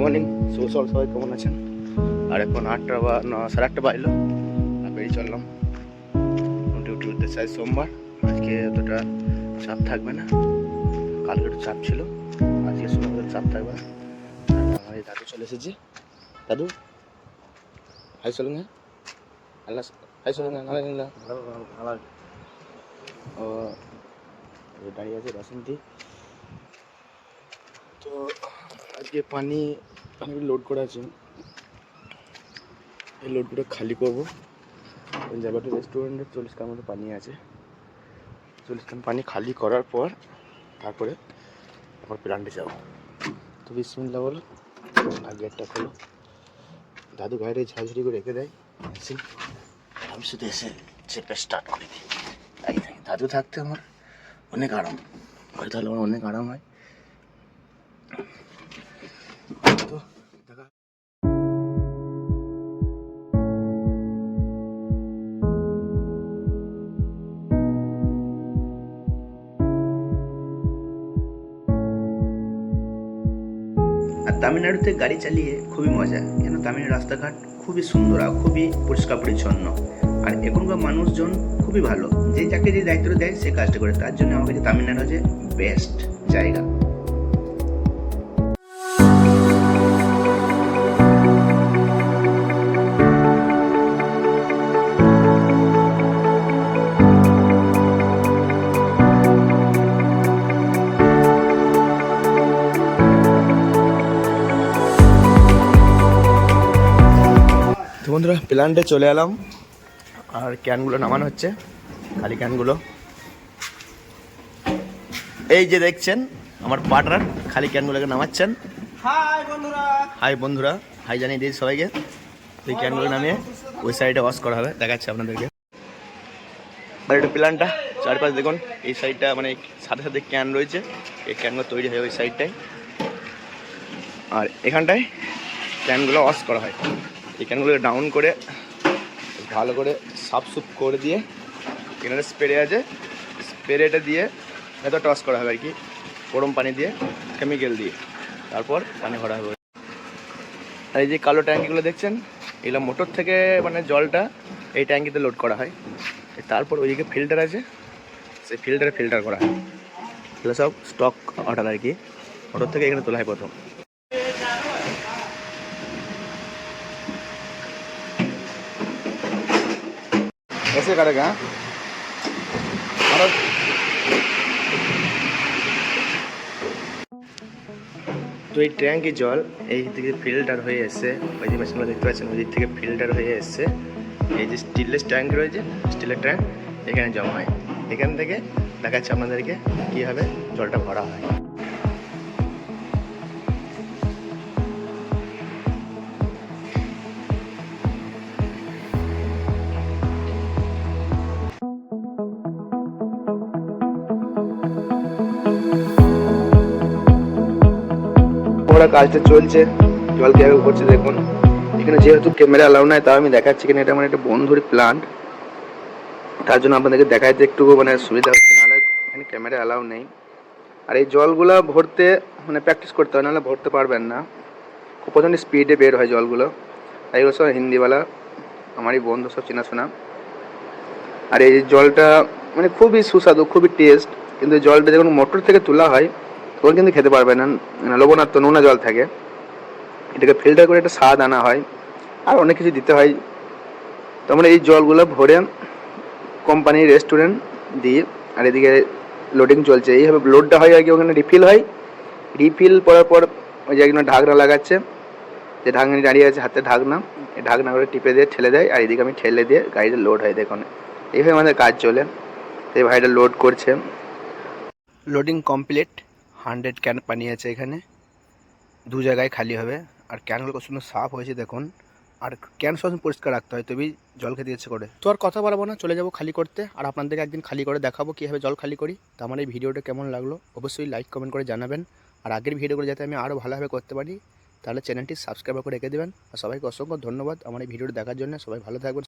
Morning শুভ সকাল সবাই কেমন আছেন? আর এখন আটটা বা, ন, সাড়ে আটটা বাজলো। আর বেরিয়ে চললাম। ডিউটি উঠতে চাই সোমবার। আজকে অতটা চাপ থাকবে না। কালকে একটু চাপ ছিল। আজকে সোমবার চাপ থাকবে না। আমার দাদু চলে এসেছে। দাদু? হাই চলুন হাই চলুন আল্লাহ ও, দাঁড়িয়ে আছে বাসন্তী। তো আজকে পানি পানি লোড করা আছে, এই লোডগুলো খালি করব। জায়গাটা রেস্টুরেন্টে চল্লিশ কার মতো পানি আছে। চল্লিশ কান পানি খালি করার পর তারপরে আবার প্লান্টে যাব। তো বিসমিল্লা বলো আর গেটটা খোলো। দাদু গাড়িটা ঝাঝড়ি করে রেখে দেয়। এসে আমি শুধু এসে চেপে স্টার্ট করে। দিই তাই দাদু থাকতে আমার অনেক আরাম। হয়তো তাহলে আমার অনেক আরাম হয়। আর তামিলনাড়ুতে গাড়ি চালিয়ে খুবই মজা, কেন তামিলের রাস্তাঘাট খুবই সুন্দর আর খুবই পরিষ্কার পরিচ্ছন্ন। আর এখনকার মানুষজন খুবই ভালো, যে যাকে যে দায়িত্ব দেয় সে কাজটা করে, তার জন্য আমার কাছে তামিলনাড়ু হচ্ছে বেস্ট জায়গা। তো বন্ধুরা প্ল্যান্টে চলে এলাম। আর ক্যানগুলো নামানো হচ্ছে খালি ক্যানগুলো। এই যে দেখছেন আমার পার্টনার খালি ক্যানগুলোকে নামাচ্ছেন। হাই বন্ধুরা। হাই বন্ধুরা হাই জানিয়ে দিয়েছি সবাইকে এই ক্যানগুলো নামিয়ে ওই সাইডে ওয়াশ করা হবে দেখাচ্ছে আপনাদেরকে। আর একটু প্ল্যানটা চারপাশ দেখুন এই সাইডটা মানে সাথে সাথে ক্যান রয়েছে এই ক্যানগুলো তৈরি হয় ওই সাইডটায়। আর এখানটায় ক্যানগুলো ওয়াশ করা হয়। ক্যানগুলোকে ডাউন করে, ভালো করে সাফ সুপ করে দিয়ে এখানে স্প্রে আছে। স্প্রেটা দিয়ে ভেতরটা টস করা হবে আর কি, গরম পানি দিয়ে কেমিক্যাল দিয়ে। তারপর পানি ভরা হবে। আর এই যে কালো ট্যাঙ্কিগুলো দেখছেন, এগুলো মোটর থেকে মানে জলটা এই ট্যাঙ্কিতে লোড করা হয়। তারপর ওইদিকে ফিল্টার আছে, সেই ফিল্টারে ফিল্টার করা হয়। এগুলো সব স্টক অর্ডার আর কি, মোটর থেকে এখানে তোলা হয় প্রথম। ऐसे करेगा और তো এই ট্যাঙ্কি জল এই থেকে ফিল্টার হয়ে এসছে ওই যে মেশিনগুলো দেখতে পাচ্ছেন ওই দিক থেকে ফিল্টার হয়ে এসছে এই যে স্টিলের ট্যাঙ্ক রয়েছে স্টিলের ট্যাঙ্ক এখানে জমা হয় এখান থেকে দেখাচ্ছে আপনাদেরকে কীভাবে জলটা ভরা হয় ওরা কাজটা চলছে। জল কীভাবে করছে দেখুন। এখানে যেহেতু ক্যামেরা অ্যালাউ নাই, তাও আমি দেখাচ্ছি এখানে এটা মানে একটা বন্ধুর প্লান্ট তার জন্য আপনাদেরকে দেখাইতে একটু মানে সুবিধা হচ্ছে, নাহলে এখানে ক্যামেরা অ্যালাউ নেই। আর এই জলগুলো ভরতে মানে প্র্যাকটিস করতে হয়, নাহলে ভরতে পারবেন না। খুব প্রচণ্ড স্পিডে বের হয় জলগুলো। আর এগুলো সব হিন্দিওয়ালা, আমারই বন্ধু সব চেনাশোনা। আর এই জলটা মানে খুবই সুস্বাদু, খুবই টেস্ট কিন্তু জলটা যখন মোটর থেকে তোলা হয়। তখন কিন্তু খেতে পারবে না। লবণাক্ত নোনা জল থাকে। এটাকে ফিল্টার করে একটা স্বাদ আনা হয়। আর অনেক কিছু দিতে হয়। তো আমরা এই জলগুলো ভরে কোম্পানির রেস্টুরেন্ট দিই আর এদিকে লোডিং চলছে। এইভাবে লোডটা হয় আর কি, ওখানে রিফিল হয়। রিফিল করার পর ওই যে একজন ঢাকনা লাগাচ্ছে। যে ঢাকনি দাঁড়িয়ে আছে হাতে ঢাকনা। এই ঢাকনা করে টিপে দিয়ে ঠেলে দেয়। আর এদিকে আমি ঠেলে দিয়ে গাড়িটা লোড হয় দেখুন। এইভাবে আমাদের কাজ চলে। এই ভাইটা লোড করছে। লোডিং কমপ্লিট হান্ড্রেড ক্যান পানি আছে এখানে। দু জায়গায় খালি হবে। আর ক্যানগুলো কত সুন্দর সাফ হয়েছে দেখুন। আর ক্যান সবসময় পরিষ্কার রাখতে হয়, তবেই জল খেতে ইচ্ছে করে। তো আর কথা বলব না, চলে যাব খালি করতে। আর আপনাদেরকে একদিন খালি করে দেখাবো কীভাবে জল খালি করি। তো আমার এই ভিডিওটা কেমন লাগল, অবশ্যই লাইক কমেন্ট করে জানাবেন। আর আগের ভিডিওগুলো যাতে আমি আরও ভালোভাবে করতে পারি, তাহলে চ্যানেলটি সাবস্ক্রাইব করে রেখে দেবেন। আর সবাইকে অসংখ্য ধন্যবাদ আমার এই ভিডিওটা দেখার জন্য। সবাই ভালো থাকবেন